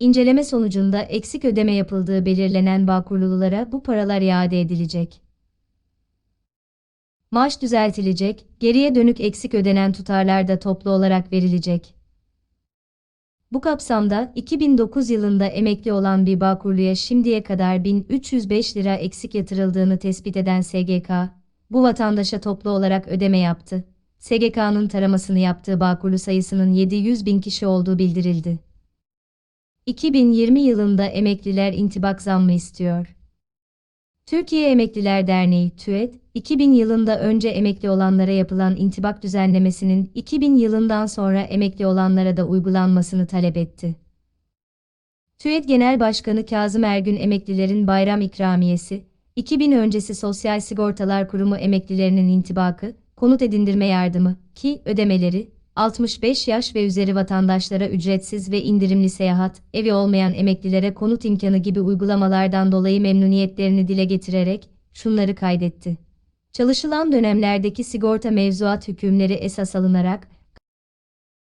İnceleme sonucunda eksik ödeme yapıldığı belirlenen Bağkurlulara bu paralar iade edilecek. Maaş düzeltilecek, geriye dönük eksik ödenen tutarlar da toplu olarak verilecek. Bu kapsamda 2009 yılında emekli olan bir Bağkurlu'ya şimdiye kadar 1305 lira eksik yatırıldığını tespit eden SGK, bu vatandaşa toplu olarak ödeme yaptı. SGK'nın taramasını yaptığı Bağkurlu sayısının 700 bin kişi olduğu bildirildi. 2020 yılında emekliler intibak zammı istiyor. Türkiye Emekliler Derneği TÜET, 2000 yılında önce emekli olanlara yapılan intibak düzenlemesinin 2000 yılından sonra emekli olanlara da uygulanmasını talep etti. TÜET Genel Başkanı Kazım Ergün emeklilerin bayram ikramiyesi, 2000 öncesi Sosyal Sigortalar Kurumu emeklilerinin intibakı, konut edindirme yardımı, ki ödemeleri, 65 yaş ve üzeri vatandaşlara ücretsiz ve indirimli seyahat, evi olmayan emeklilere konut imkanı gibi uygulamalardan dolayı memnuniyetlerini dile getirerek şunları kaydetti. Çalışılan dönemlerdeki sigorta mevzuat hükümleri esas alınarak